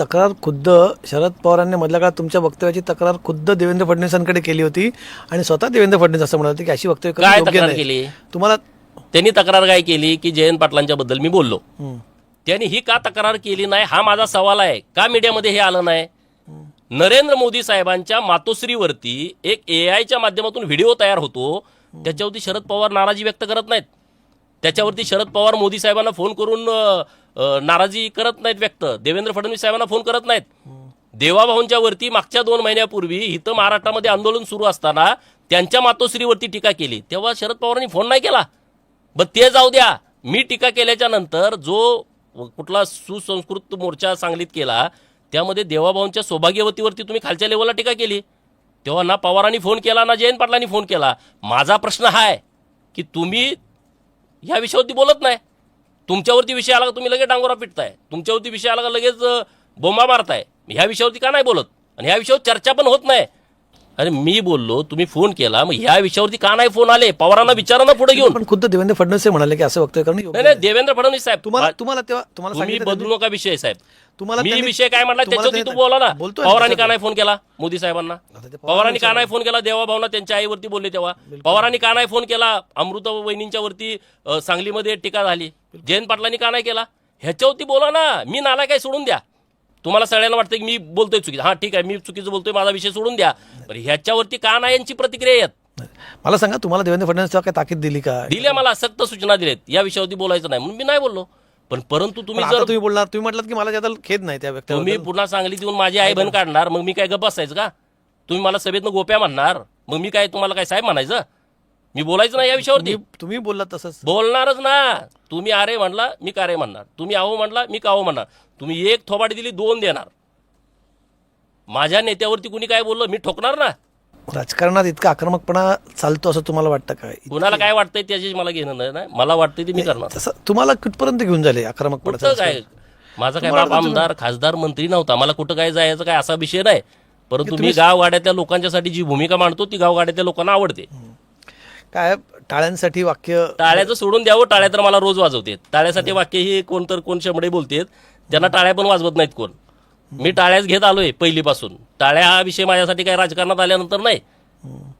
तक्रार खुद्द शरद पवारांनी मधल्या काळात तुमच्या वक्तव्याची तक्रार खुद्द देवेंद्र फडणवीसांकडे केली होती आणि स्वतः देवेंद्र फडणवीस असं म्हणाले की अशी वक्तव्य करणं काय योग्य तक्रार नाही. केली? तुम्हाला त्यांनी तक्रार काय केली की जयंत पाटलांच्या बद्दल मी बोललो. हं, त्यांनी ही का तक्रार केली नाही? हा माझा सवाल आहे. का मीडियामध्ये हे आलं नाही? नरेंद्र मोदी साहेबांच्या मातोश्रीवरती एक ए आयच्या माध्यमातून व्हिडिओ तयार होतो. त्याच्यावरती शरद पवार नाराजी व्यक्त करत नाहीत. त्याच्यावरती शरद पवार मोदी साहेबांना फोन करून नाराजी करत नाहीत व्यक्त. देवेंद्र फडणवीस साहेबांना फोन करत नाहीत. देवाभाऊंच्या वरती मागच्या दोन महिन्यापूर्वी इथं महाराष्ट्रामध्ये आंदोलन सुरू असताना त्यांच्या मातोश्रीवरती टीका केली. तेव्हा शरद पवारांनी फोन नाही केला. ब ते जाऊ द्या. मी टीका केल्याच्यानंतर जो कुठला सुसंस्कृत मोर्चा सांगलीत केला त्यामध्ये देवाभाऊंच्या सौभाग्यवतीवरती तुम्ही खालच्या लेवलला टीका केली. तेव्हा ना पवारांनी फोन केला ना जयंत पाटलांनी फोन केला. माझा प्रश्न हा आहे की तुम्ही ह्या विषयावरती बोलत नाही. तुमच्यावरती विषय आला का तुम्ही लगेच डांगोरा पिटताय. तुमच्यावरती विषय आला का लगेच बोंबा मारताय. ह्या विषयावरती का नाही बोलत? आणि ह्या विषयावर चर्चा पण होत नाही. अरे मी बोललो तुम्ही फोन केला मग ह्या विषयावरती का नाही फोन आले? पवारांना विचारा ना पुढे घेऊन. पण खुद्द देवेंद्र फडणवीस म्हणाले की असं वक्तव्य योग्य नाही. देवेंद्र फडणवीस साहेब तुम्हाला तुम्हाला तेव्हा तुम्हाला बदलू नका विषय साहेब. तुम्हाला मी त्यांनी- विषय काय तुम्हाला त्याच्यावरती तू त्यांनी- बोला ना. बोलतोय ना पवारांनी का. नाही फोन केला मोदी साहेबांना. आता ते पवारांनी का नाही फोन केला देवाभावना त्यांच्या आईवरती बोलले तेव्हा. पवारांनी का नाही फोन केला अमृता वहिनींच्या वरती अ, सांगलीमध्ये टीका झाली. जयंत पाटलांनी का नाही केला. ह्याच्यावरती बोला ना मी नाला काय सोडून द्या. तुम्हाला सगळ्यांना वाटतं की मी बोलतोय चुकीचं. हा ठीक आहे मी चुकीचं बोलतोय माझा विषय सोडून द्या. पण ह्याच्यावरती का नाही यांची प्रतिक्रिया येत? मला सांगा तुम्हाला देवेंद्र फडणवीस काय ताकीद दिली का? दिल्या मला सक्त सूचना दिलेत. या विषयावरती बोलायचं नाही म्हणून मी नाही बोललो. पण परंतु तुम्ही जर तुम्ही बोलणार तुम्ही म्हटलात की मला त्यात खेद नाही त्या तुम्ही व्यक्ती पुन्हा सांगलीत येऊन माझी आई बहीण काढणार मग मी काय गप्प बसायचं का? तुम्ही मला सभेतनं गोप्या म्हणणार मग मी काय तुम्हाला काय साहेब म्हणायचं? मी बोलायचं नाही या विषयावरती. तुम्ही बोललात तसंच. बोलणारच ना. तुम्ही अरे म्हणला मी कारे म्हणणार. तुम्ही आहो म्हणला मी काहो म्हणणार. तुम्ही एक थोबाडी दिली दोन देणार. माझ्या नेत्यावरती कुणी काय बोललं मी ठोकणार ना? राजकारणात इतका आक्रमकपणा चालतो असं तुम्हाला वाटतं काय कुणाला काय वाटतंय त्याची मला घेणं नाही ना. मला वाटतंय ते मी करणार. तसं तुम्हाला कुठपर्यंत घेऊन झाले कुठं आक्रमकपणा काय माझा काय बाप आमदार खासदार मंत्री नव्हता. मला कुठं काय जायचं काय असा विषय नाही. परंतु मी गावगाड्यातल्या लोकांच्यासाठी जी भूमिका मांडतो ती गावगाड्यातल्या लोकांना आवडते. काय टाळ्यांसाठी वाक्य टाळ्याचं सोडून द्यावं टाळ्या तर मला रोज वाजवते टाळ्यासाठी वाक्य ही कोण तर कोण शंभडे बोलतेत. त्यांना टाळ्या पण वाजवत नाहीत कोण. मी टाळ्याच घेत आलोय पहिलीपासून. टाळ्या हा विषय माझ्यासाठी काय राजकारणात आल्यानंतर नाही.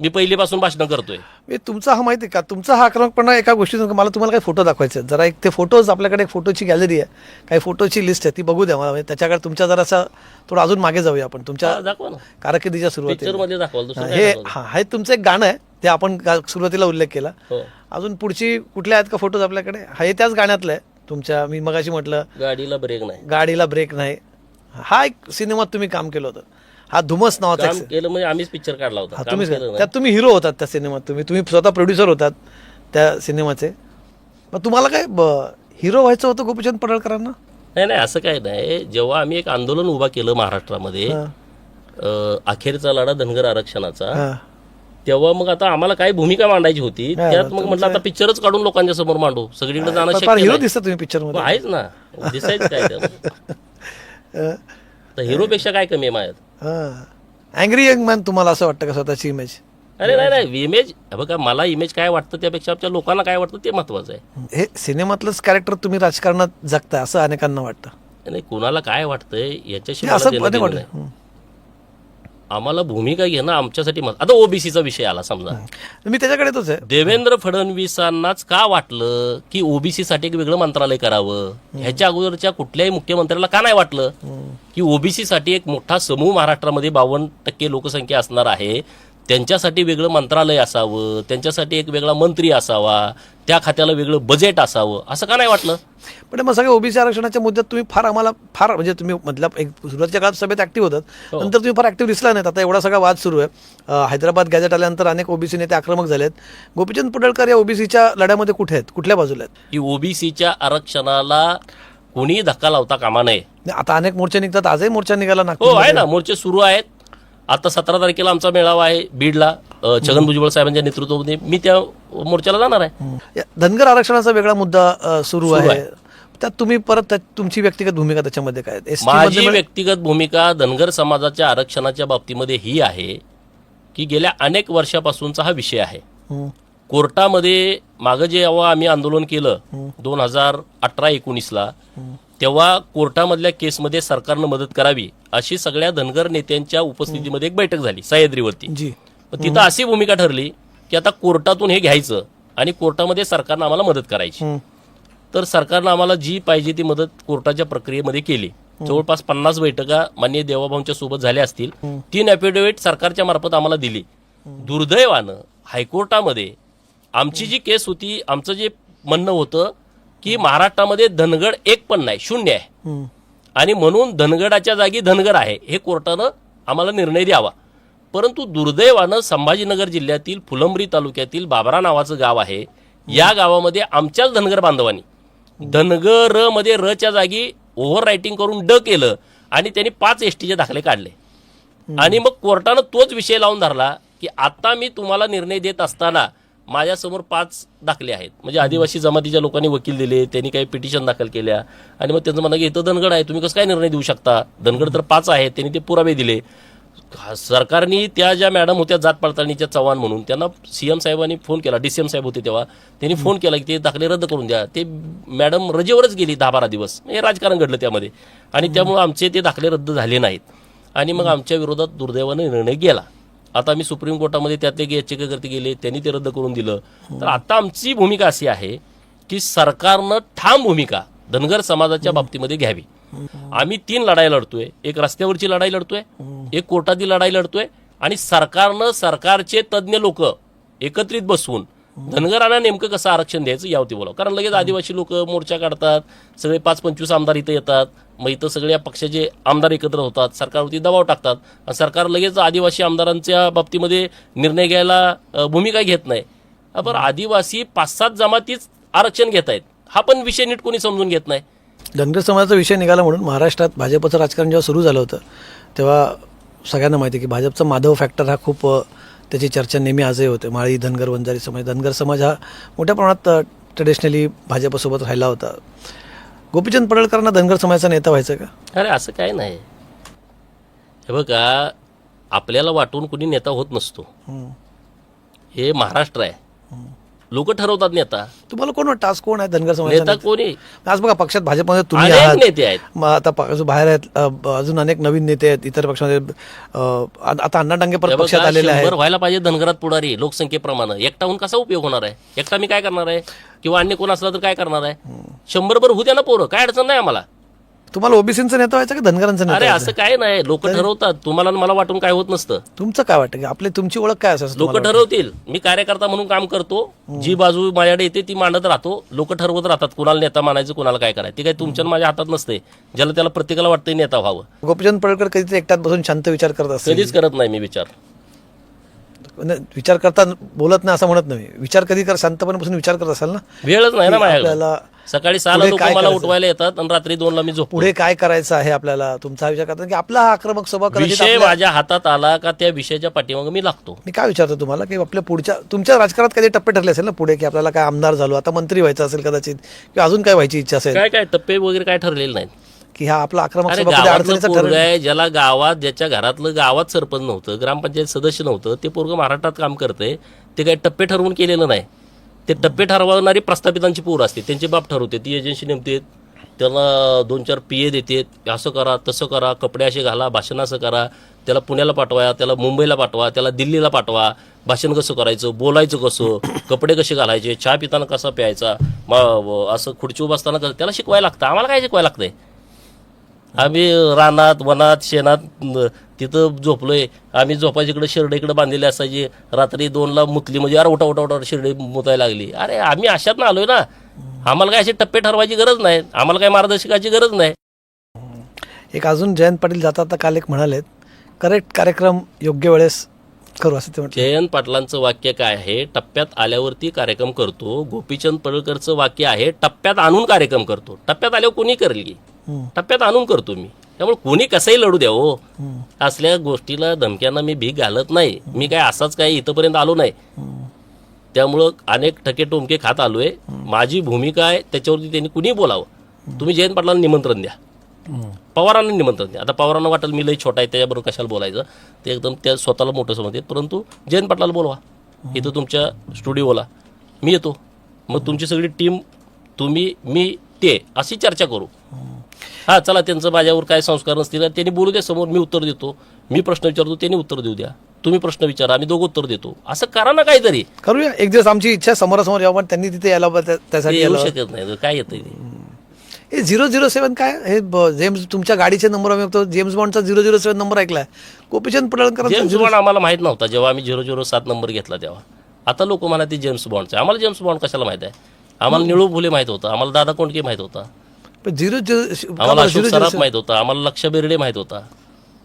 मी पहिलीपासून भाषण करतोय. मी तुमचा हा माहिती का? तुमचा हा आक्रमकपणा एका गोष्टीतून मला तुम्हाला काही फोटो दाखवायचे. जरा एक ते फोटोज आपल्याकडे एक फोटोची गॅलरी आहे. काही फोटोची लिस्ट आहे ती बघू द्या मला. म्हणजे त्याच्याकडे तुमच्या जरासा थोडं अजून मागे जाऊया आपण. तुमच्या कारकिर्दीच्या सुरुवातीला. हे? हा हे तुमचं एक गाणं आहे. ते आपण सुरुवातीला उल्लेख केला. हो. अजून पुढची कुठल्या आहेत का फोटोज आपल्याकडे? हे त्याच गाण्यातलं आहे. तुमच्या मी मगाशी म्हटलं गाडीला ब्रेक नाही. गाडीला ब्रेक नाही. हा एक सिनेमात तुम्ही काम केलं होतं. हा धुमस नावाचा काम एक केलं म्हणजे आम्हीच पिक्चर काढला होता. हा काम तुम्ही केलं नाही. त्यात तुम्ही हिरो होतात त्या सिनेमात तुम्ही. तुम्ही स्वतः प्रोड्युसर होतात त्या सिनेमाचे. मग तुम्हाला काय हिरो व्हायचं होतं गोपीचंद पडळकरांना? नाही नाही असं काय नाही. जेव्हा आम्ही एक आंदोलन उभा केलं महाराष्ट्रामध्ये हा. अ, अखेरचा लढा धनगर आरक्षणाचा हा. तेव्हा मग आता आम्हाला काय भूमिका मांडायची होती. हा, त्यात मग म्हटलं आता पिक्चरच काढून लोकांच्या समोर मांडू. सगळीकडे जाणं फार शक्य हिरो नाही. दिसता तुम्ही मग आहेच ना. दिसायचं काय त्यामध्ये? तर हिरोपेक्षा काय कमी आहे माझ्यात? हा. अँग्री यंग मॅन तुम्हाला असं वाटतं का स्वतःची इमेज अरे नाही नाही इमेज बघा मला इमेज काय वाटतं त्यापेक्षा आमच्या लोकांना काय वाटतं ते महत्वाचं आहे. हे सिनेमातलंच कॅरेक्टर तुम्ही राजकारणात जगताय असं अनेकांना वाटतं. नाही कुणाला काय वाटतंय याच्याशी मला असं देणं अनेक घेणं वाटतं. नाही. हं. आम्हाला भूमिका घेणं आमच्यासाठी आता ओबीसीचा विषय आला समजा. मी त्याच्याकडे तोच आहे. देवेंद्र फडणवीसांनाच का वाटलं की ओबीसी साठी एक वेगळं मंत्रालय करावं? ह्याच्या अगोदरच्या कुठल्याही मुख्यमंत्र्याला का नाही वाटलं? की ओबीसी साठी एक मोठा समूह महाराष्ट्रामध्ये बावन्न टक्के लोकसंख्या असणार आहे. त्यांच्यासाठी वेगळं मंत्रालय असावं त्यांच्यासाठी एक वेगळा मंत्री असावा त्या खात्याला वेगळं बजेट असावं असं का नाही वाटलं? पण मग सगळे ओबीसी आरक्षणाच्या मुद्द्यात तुम्ही फार आम्हाला फार म्हणजे तुम्ही मधल्या एक सुरुवातीच्या काळात सभेत ऍक्टिव्ह होतात. हो. नंतर तुम्ही फार ऍक्टिव्ह दिसला नाहीत. आता एवढा सगळा वाद सुरू आहे. हैदराबाद गॅजेट आल्यानंतर अनेक ओबीसी नेते आक्रमक झालेत. गोपीचंद पडळकर या ओबीसीच्या लढ्यामध्ये कुठे आहेत? कुठल्या बाजूला आहेत? की ओबीसीच्या आरक्षणाला कोणी धक्का लावता कामा नये. नाही, आता अनेक मोर्चे निघतात. आजही मोर्चा निघाला हो नागपूर आहे ना. मोर्चे सुरू आहेत. आता सतरा तारखेला आमचा मेळावा आहे बीडला. छगन भुजबळ साहेबांच्या नेतृत्वामध्ये. मी त्या मोर्चाला जाणार आहे. धनगर आरक्षणाचा वेगळा मुद्दा सुरू आहे. त्यात तुम्ही परत तुमची व्यक्तिगत भूमिका त्याच्यामध्ये काय? माझी व्यक्तिगत भूमिका धनगर समाजाच्या आरक्षणाच्या बाबतीमध्ये ही आहे की गेल्या अनेक वर्षापासूनचा हा विषय आहे. कोर्टामध्ये मागं जे जेव्हा आम्ही आंदोलन केलं दोन हजार अठरा एकोणीसला तेव्हा कोर्टामधल्या केसमध्ये सरकारनं मदत करावी अशी सगळ्या धनगर नेत्यांच्या उपस्थितीमध्ये एक बैठक झाली सह्याद्रीवरती. तिथं अशी भूमिका ठरली की आता कोर्टातून हे घ्यायचं आणि कोर्टामध्ये सरकारनं आम्हाला मदत करायची. तर सरकारनं आम्हाला जी पाहिजे ती मदत कोर्टाच्या प्रक्रियेमध्ये केली. जवळपास पन्नास बैठका माननीय देवाभाऊंच्या सोबत झाल्या असतील. तीन ॲफिडेव्हिट सरकारच्या मार्फत आम्हाला दिली. दुर्दैवानं हायकोर्टामध्ये आमची जी केस होती आमचं जे म्हणणं होतं की महाराष्ट्रामध्ये धनगड एक पण नाही शून्य आहे. आणि म्हणून धनगडाच्या जागी धनगर आहे हे कोर्टानं आम्हाला निर्णय द्यावा. परंतु दुर्दैवानं संभाजीनगर जिल्ह्यातील फुलंब्री तालुक्यातील बाबरा नावाचं गाव आहे. या गावामध्ये आमच्याच धनगर बांधवांनी धनगरमध्ये रच्या जागी ओव्हर रायटिंग करून ड केलं आणि त्यांनी पाच एस टीचे दाखले काढले. आणि मग कोर्टानं तोच विषय लावून धरला की आता मी तुम्हाला निर्णय देत असताना माझ्यासमोर पाच दाखले आहेत. म्हणजे आदिवासी जमातीच्या लोकांनी वकील दिले त्यांनी काही पिटिशन दाखल केल्या. आणि मग त्यांचं म्हणा की इथं धनगड आहे तुम्ही कसं काय निर्णय देऊ शकता? धनगड तर पाच आहेत त्यांनी ते पुरावे दिले. सरकारने त्या ज्या मॅडम होत्या जात पडताळणीच्या चव्हाण म्हणून त्यांना सीएम साहेबांनी फोन केला डीसीएम साहेब होते तेव्हा. त्यांनी फोन केला की ते दाखले रद्द करून द्या. ते मॅडम रजेवरच गेली दहा बारा दिवस. हे राजकारण घडलं त्यामध्ये. आणि त्यामुळे आमचे ते दाखले रद्द झाले नाहीत. आणि मग आमच्या विरोधात दुर्दैवाने निर्णय गेला. आता मी सुप्रीम कोर्टामध्ये त्यातले याचिकाकर्ते गेले त्यांनी ते रद्द करून दिलं. तर आता आमची भूमिका अशी आहे की सरकारनं ठाम भूमिका धनगर समाजाच्या बाबतीमध्ये घ्यावी. आम्ही तीन लढाई लढतोय. एक रस्त्यावरची लढाई लढतोय एक कोर्टातील लढाई लढतोय आणि सरकारनं सरकारचे तज्ज्ञ लोक एकत्रित बसवून धनगरांना नेमकं कसं आरक्षण द्यायचं यावती बोलावं. कारण लगेच आदिवासी लोक मोर्चा काढतात सगळे पाच पंचवीस आमदार इथं येतात. मग इथं सगळ्या पक्षाचे आमदार एकत्र होतात सरकारवरती दबाव टाकतात. आणि सरकार लगेच आदिवासी आमदारांच्या बाबतीमध्ये निर्णय घ्यायला भूमिका घेत नाही. बरं आदिवासी पाच सात जमातीच आरक्षण घेत आहेत. हा पण विषय नीट कोणी समजून घेत नाही. धनगर समाजाचा विषय निघाला म्हणून महाराष्ट्रात भाजपचं राजकारण जेव्हा सुरू झालं होतं तेव्हा सगळ्यांना माहिती आहे की भाजपचा माधव फॅक्टर हा खूप त्याची चर्चा नेहमी आजही होते. माळी धनगर वंजारी समाज धनगर समाज हा मोठ्या प्रमाणात ट्रेडिशनली भाजपसोबत राहिला होता. गोपीचंद पडळकरांना धनगर समाजाचा नेता व्हायचं का? अरे असं काय नाही. हे बघा आपल्याला वाटून कुणी नेता होत नसतो. हे महाराष्ट्र आहे. लोक ठरवतात नेता. तुम्हाला कोण वाटतं? आज कोण आहे? धनगर समाजाचा नेता कोणी? आज बघा पक्षात भाजपमध्ये तुम्ही अनेक आहात. नेते आहेत. मग आता प- अजून बाहेर आहेत अ, अजून अनेक नवीन नेते आहेत इतर पक्षामध्ये अ, आता अण्णा डांगे परत पक्षात आलेले आहेत. शंभर व्हायला पाहिजे धनगरात पुढारी लोकसंख्येप्रमाणे. एकटाहून कसा उपयोग होणार आहे? एकटा मी काय करणार आहे? किंवा अन्य कोण असला तर काय करणार आहे? शंभर भर होऊ द्या ना पोरं काय अडचण नाही आम्हाला. तुम्हाला ओबीसीचं नेता व्हायचं का धनगरांचं नेता अरे व्हायचं? असं काय नाही. लोक ठरवतात. तुम्हाला आणि मला वाटून काय होत नसतं. तुमचं काय वाटतं? की आपली तुमची ओळख काय असेल लोक ठरवतील. मी कार्यकर्ता म्हणून काम करतो. जी बाजू माझ्याकडे येते ती मांडत राहतो. लोक ठरवत राहतात कुणाला नेता मानायचं कुणाला काय करायचं. ते काही तुमच्या आणि माझ्या हातात नसते. ज्याला त्याला प्रत्येकाला वाटतंय नेता व्हावं. गोपीचंद पडळकर कधीतरी एकट्यात बसून शांत विचार करत असतील. कधीच करत नाही मी विचार. विचार करता बोलत नाही असं म्हणत नाही विचार कधी कर शांतपणे बसून विचार करत असाल ना? वेळच नाही ना माझ्याकडे. आपल्याला सकाळी सहाला पुढे लोक काय मला करायचं? उठवायला येतात आणि रात्री दोनला मी झोपतो. पुढे काय करायचं आहे आपल्याला तुमचा हा विचार करता की आपला हा आक्रमक स्वभाव कदाचित विषय आपल्या- माझ्या हातात आला का त्या विषयाच्या पाठीमागे मी लागतो. मी काय विचारतो तुम्हाला की आपल्या पुढच्या तुमच्या राजकारणात काही टप्पे ठरले असेल ना पुढे की आपल्याला काय आमदार झालो आता मंत्री व्हायचं असेल कदाचित किंवा अजून काय व्हायची इच्छा असेल? काय काय टप्पे वगैरे काय ठरलेले नाहीत. की हा आपला आक्रमक अरे स्वभाव कधी गावातलं अडचणीचा पोरग ठरेल? आहे ज्याला गावात ज्याच्या घरातलं गावात सरपंच नव्हतं ग्रामपंचायत सदस्य नव्हतं ते पोरग महाराष्ट्रात काम करतंय ते काही टप्पे ठरवून केलेलं नाही. ते टप्पे ठरवणारी प्रस्थापितांची पूर असते. त्यांचे बाप ठरवते. ती एजन्सी नेमते त्याला दोन चार पी ए देतात. असं करा तसं करा कपडे असे घाला भाषण असं करा. त्याला पुण्याला पाठवा त्याला मुंबईला पाठवा त्याला दिल्लीला पाठवा. भाषण कसं करायचं बोलायचं कसं कपडे कसे घालायचे चहा पिताना कसा प्यायचा असं खुर्ची बसताना कसं त्याला शिकवायला लागतं. आम्हाला काय शिकवायला लागतंय? आम्ही रानात वनात शेणात तिथं झोपलोय. आम्ही झोपायची इकडे शिरडे इकडे बांधलेली असायची. रात्री दोनला मुतली म्हणजे अरे उठा उठा उठा शिरडे मुतायला लागली. अरे आम्ही अशात ना आलोय ना. आम्हाला काय असे टप्पे ठरवायची गरज नाही. आम्हाला काय मार्गदर्शकाची गरज नाही. एक अजून जयंत पाटील जातात आता काल एक म्हणालेत करेक्ट कार्यक्रम योग्य वेळेस करू असं ते जयंत पाटलांचं वाक्य काय आहे? टप्प्यात आल्यावरती कार्यक्रम करतो. गोपीचंद पडळकरचं वाक्य आहे टप्प्यात आणून कार्यक्रम करतो. टप्प्यात आल्यावर कोणी करेल. टप्प्यात आणून करतो मी. त्यामुळे कोणी कसंही लढू द्या हो. असल्या गोष्टीला धमक्यांना मी भीक घालत नाही. मी काय असाच काय इथंपर्यंत आलो नाही. त्यामुळं अनेक ठके टोमके खात आलोय. माझी भूमिका आहे त्याच्यावरती त्यांनी कुणी बोलावं? तुम्ही जयंत पाटलांना निमंत्रण द्या. पवारांना निमंत्रण द्या. आता पवारांना वाटेल मी लई छोटा आहे त्याच्याबरोबर कशाला बोलायचं? ते एकदम त्या स्वतःला मोठं समजते परंतु जयंत पाटलाला बोलवा. इथं तुमच्या स्टुडिओला. मी येतो. मग तुमची सगळी टीम तुम्ही मी ते अशी चर्चा करू. हा चला त्यांचं माझ्यावर काय संस्कार नसतील त्यांनी बोलू द्या समोर मी उत्तर देतो. मी प्रश्न विचारतो त्यांनी उत्तर देऊ द्या. तुम्ही प्रश्न विचारा आम्ही दोघं उत्तर देतो. असं करा ना काहीतरी. करूया. एक दिवस आमची इच्छा समोरासमोर यावं पण त्यांनी तिथे यायला ते त्यासाठी येऊ यायला. शकत नाही काय येतं हे झिरो झिरो सेवन काय? हे ब- जेम्स तुमच्या गाडीचे नंबर आम्ही बघतो. जेम्स बॉन्डचा झिरो झिरो सेवन नंबर ऐकलाय. गोपीचंद पडळकर जेम्स बॉन्ड आम्हाला माहीत नव्हता जेव्हा आम्ही झिरो झिरो सात नंबर घेतला तेव्हा. आता लोक म्हणा ते जेम्स बॉन्डचं आहे. आम्हाला जेम्स बॉन्ड कशाला माहीत आहे? आम्हाला निळू फुले माहीत होता आम्हाला दादा कोंडके माहीत होता. झिरो आम्हाला अशोक सराफ माहीत होता. आम्हाला लक्ष बेर्डे माहीत होता.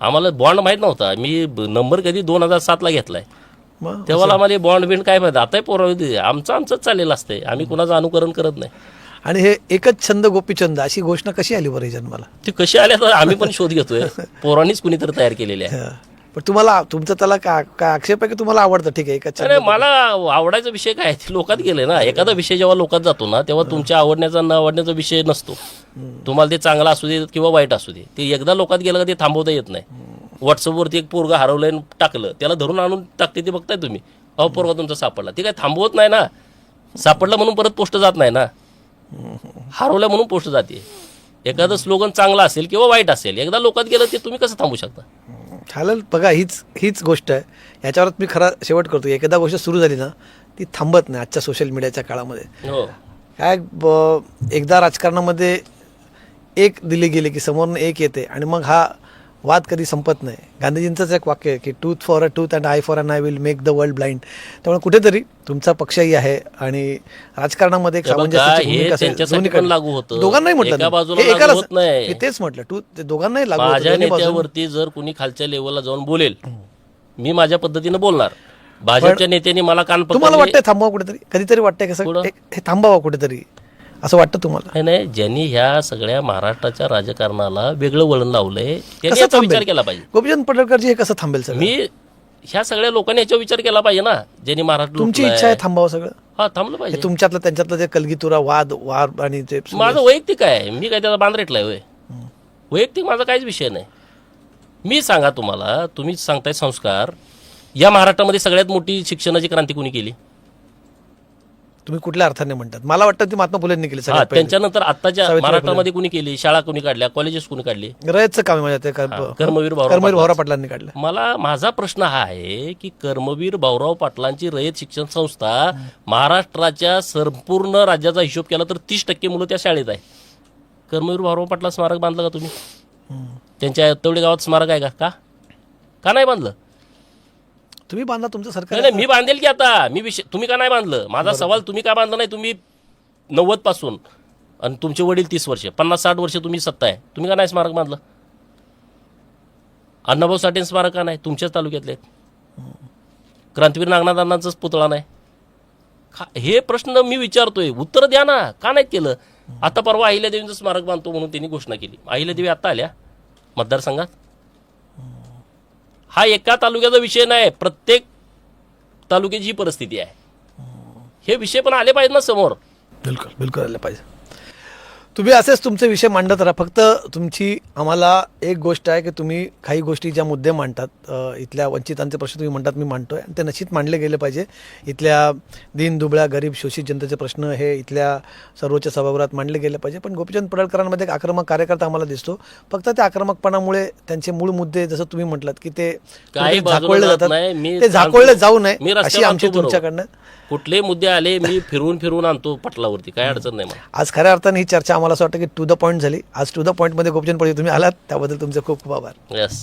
आम्हाला बॉन्ड माहीत नव्हता. मी नंबर कधी दोन हजार सातला घेतलाय. तेव्हा आम्हाला बॉन्ड बिंड काय माहिती? आता पोरं आमचं आमचंच चाललेलं असतंय. आम्ही कुणाचं अनुकरण करत नाही. आणि हे एकच छंद गोपीचंद. अशी घोषणा कशी आली बरं जन्माला? ती कशी आल्या तर आम्ही पण शोध घेतोय. पोरांनीच कुणीतरी तयार केलेले आहे. पण तुम्हाला तुमचं त्याला का काय आक्षेप आहे की तुम्हाला आवडतं? ठीक आहे छंद नाही मला आवडायचा विषय काय? आहे? ते लोकात गेले ना. एखादा विषय जेव्हा लोकात जातो ना तेव्हा तुमच्या आवडण्याचा न आवडण्याचा विषय नसतो. तुम्हाला ते चांगला असू दे किंवा वाईट असू दे. ते एकदा लोकात गेलं का ते थांबवता येत नाही. व्हॉट्सअपवरती एक पोरगा हरवलंय आणि टाकलं. त्याला धरून आणून टाकते ते बघताय तुम्ही. अहो पोरगा तुमचा सापडला. ते काय थांबवत नाही ना. सापडला म्हणून परत पोस्ट जात नाही ना. हरवलं म्हणून पोस्ट जाते. एखादं स्लोगन चांगलं असेल किंवा वाईट असेल एकदा लोकात गेलं ते तुम्ही कसं थांबू शकता? चालेल बघा हीच हीच गोष्ट आहे. याच्यावरच मी खरा शेवट करतो एकदा गोष्ट सुरू झाली ना ती थांबत नाही आजच्या सोशल मीडियाच्या काळामध्ये. हो. काय ब- एकदा राजकारणामध्ये एक दिली गेली की समोरनं एक येते आणि मग हा वाद कधी संपत नाही गांधीजींचंच एक वाक्य आहे की tooth for a tooth and eye for an eye will make the world blind त्यामुळे कुठेतरी तुमचा पक्षही आहे आणि राजकारणामध्ये एक लागू होतं. दोघांनाही म्हटलं एकालाच- नाही. तेच म्हटलं टू ते दोघांनाही लागू होतं. माझ्या. नेत्यावरती जर कुणी खालच्या लेवलला जाऊन बोलेल मी माझ्या पद्धतीनं बोलणार भाजपच्या नेत्यांनी मला कान तुम्हाला वाटतंय थांबावं कुठेतरी कधीतरी वाटतंय कसं? हे हे थांबावं कुठेतरी असं वाटतं तुम्हाला? नाही नाही ज्यांनी ह्या सगळ्या महाराष्ट्राच्या राजकारणाला वेगळं वळण लावलंय त्यांनी कसं याचा विचार थांबेल? केला पाहिजे. गोपीचंद पडळकरजी हे कसं थांबेल मी ह्या सगळ्या लोकांनी याचा विचार केला पाहिजे ना ज्यांनी महाराष्ट्र तुमची लुटलाय. इच्छा आहे थांबावं सगळं? हा थांबलं हे पाहिजे तुमच्यातलं त्यांच्यातलं जे कलगीतुरा वाद वार आणि ते माझं वैयक्तिक आहे मी काय त्याचा बांधरेटलाय होय. वैयक्तिक माझा काहीच विषय नाही. मी सांगा तुम्हाला तुम्ही सांगताय संस्कार या महाराष्ट्रामध्ये सगळ्यात मोठी शिक्षणाची क्रांती कोणी केली? तुम्ही कुठल्या अर्थाने म्हणतात? मला वाटतं ती महात्मा फुलेंनी केली हा सगळ्यात पहिले. त्यांच्यानंतर आताच्या सावित्रीबाई महाराष्ट्रामध्ये कोणी केली? शाळा कोणी काढल्या? कॉलेजेस कोणी काढली? रयतचं काम आहे माझ्या ते कर्मवीर भाऊराव कर्मवीर. भाऊराव पाटलांनी काढलं. मला माझा प्रश्न हा आहे की कर्मवीर भाऊराव पाटलांची रयत शिक्षण संस्था महाराष्ट्राच्या संपूर्ण राज्याचा हिशोब केला तर तीस टक्के मुलं त्या शाळेत आहे. कर्मवीर भाऊराव पाटला स्मारक बांधलं का तुम्ही? त्यांच्या तवडे गावात स्मारक आहे का? का? का नाही बांधलं? तुम्ही बांधा तुमचं सरकार नाही नाही मी बांधेल की आता. मी विषय तुम्ही का नाही बांधलं? माझा सवाल तुम्ही का बांधलं नाही? तुम्ही नव्वदपासून आणि तुमचे वडील तीस वर्ष पन्नास साठ वर्ष तुम्ही सत्ता आहे. तुम्ही का नाही स्मारक बांधलं? अण्णाभाऊ साठे स्मारक का नाही? तुमच्याच तालुक्यातले आहेत. क्रांतीवीर नागनाथ अण्णांचाच पुतळा नाही. खा- हे प्रश्न मी विचारतोय. उत्तर द्या ना. का नाहीत केलं? आता परवा अहिल्यादेवींचं स्मारक बांधतो म्हणून त्यांनी घोषणा केली. अहिल्यादेवी आता आल्या मतदारसंघात. हा एका तालुक्याचा विषय नाही प्रत्येक तालुक्याची ही परिस्थिती आहे. हे विषय पण आले पाहिजे ना समोर. बिलकुल बिलकुल आले पाहिजे. तुम्ही असेच तुमचे विषय मांडत राहा. फक्त तुमची आम्हाला एक गोष्ट आहे की तुम्ही काही गोष्टी ज्या मुद्दे मांडतात इथल्या वंचितांचे प्रश्न तुम्ही म्हणतात मी मांडतोय. आणि ते निश्चित मांडले गेले पाहिजे. इथल्या दीन दुबळ्या गरीब शोषित जनतेचे प्रश्न हे इथल्या सर्वोच्च सभागृहात मांडले गेले पाहिजे. पण गोपीचंद पडळकरांमध्ये एक आक्रमक कार्यकर्ता आम्हाला दिसतो. फक्त त्या आक्रमकपणामुळे त्यांचे मूळ मुद्दे जसं तुम्ही म्हटलात की ते झाकोळले जात जातात. ते झाकोळले. जाऊ नये अशी आमची. तुमच्याकडनं कुठले मुद्दे आले मी फिरवून फिरवून आणतो पटलावरती. काय अडचण नाही आज खऱ्या अर्थाने ही चर्चा मला असं वाटतं की टू द पॉईंट झाली. आज टू द पॉईंटमध्ये गोपचंद पडली तुम्ही आलात त्याबद्दल तुमचे खूप खूप आभार. येस